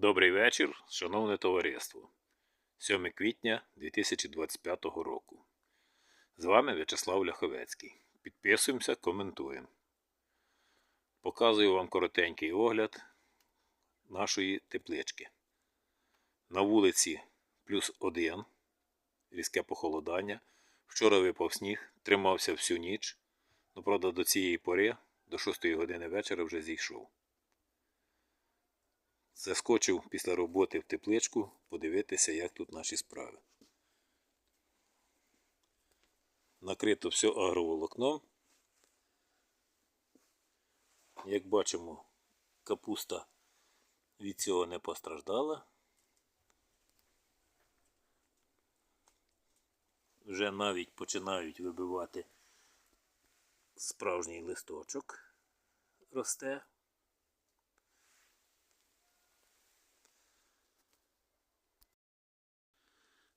Добрий вечір, шановне товариство. 7 квітня 2025 року. З вами В'ячеслав Ляховецький. Підписуємося, коментуємо. Показую вам коротенький огляд нашої теплички. На вулиці плюс один. Різке похолодання. Вчора випав сніг, тримався всю ніч. Ну, правда, до цієї пори, до 6 години вечора, вже зійшов. Заскочив після роботи в тепличку подивитися, як тут наші справи. Накрито все агроволокном. Як бачимо, капуста від цього не постраждала. Вже навіть починають вибивати справжній листочок росте.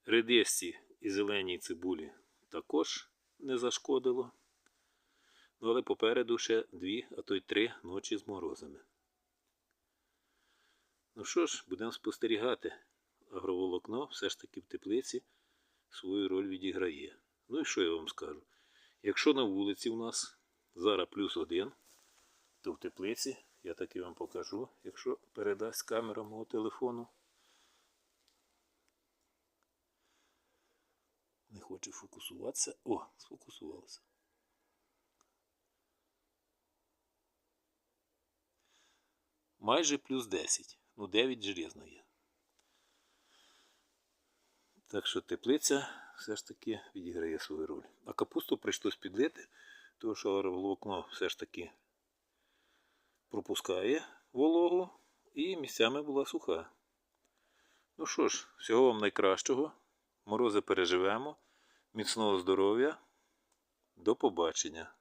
Редисці і зеленій цибулі також не зашкодило. Ну, але попереду ще дві, а то й три ночі з морозами. Ну що ж, будемо спостерігати. Агроволокно все ж таки в теплиці свою роль відіграє. Ну і що я вам скажу? Якщо на вулиці у нас зараз плюс один, то в теплиці я таки вам покажу, якщо передасть камера мого телефону. Хоче фокусуватися. О, сфокусувалося. Майже плюс 10. Ну, 9 железно є. Так що теплиця все ж таки відіграє свою роль. А капусту прийшлось підлити, тому що волокно все ж таки пропускає вологу і місцями була суха. Ну що ж, всього вам найкращого. Морози переживемо. Міцного здоров'я. До побачення.